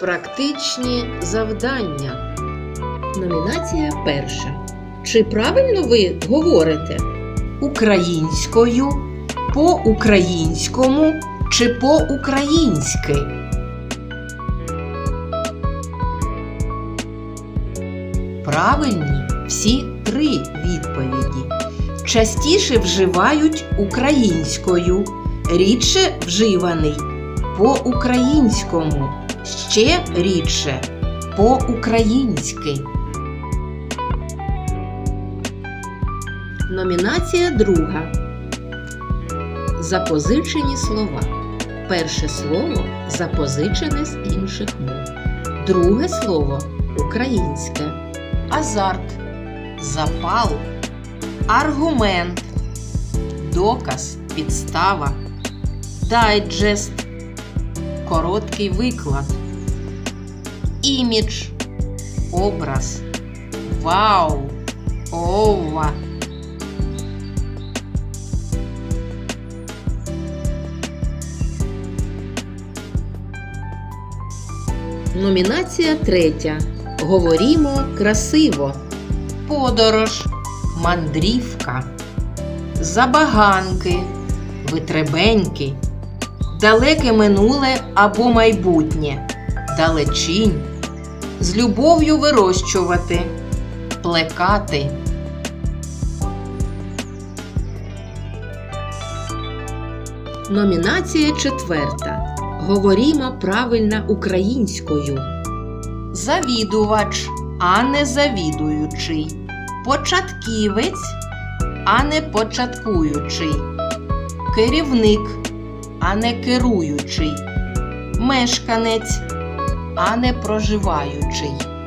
Практичні завдання. Номінація перша. Чи правильно ви говорите? Українською, по-українському чи по-українськи? Правильні всі три відповіді. Частіше вживають українською, рідше вживаний по-українському, ще рідше по-українськи. Номінація друга. Запозичені слова. Перше слово запозичене з інших мов. Друге слово українське. Азарт, запал, аргумент, доказ, підстава, дайджест, короткий виклад, імідж, образ, вау, ова. Номінація третя. Говорімо красиво. Подорож, мандрівка, забаганки, витребеньки, далеке минуле або майбутнє, далечінь, з любов'ю вирощувати, плекати. Номінація четверта. Говорімо правильно українською. Завідувач, а не завідуючий. Початківець, а не початкуючий. Керівник, а не керуючий. Мешканець, а не проживаючий.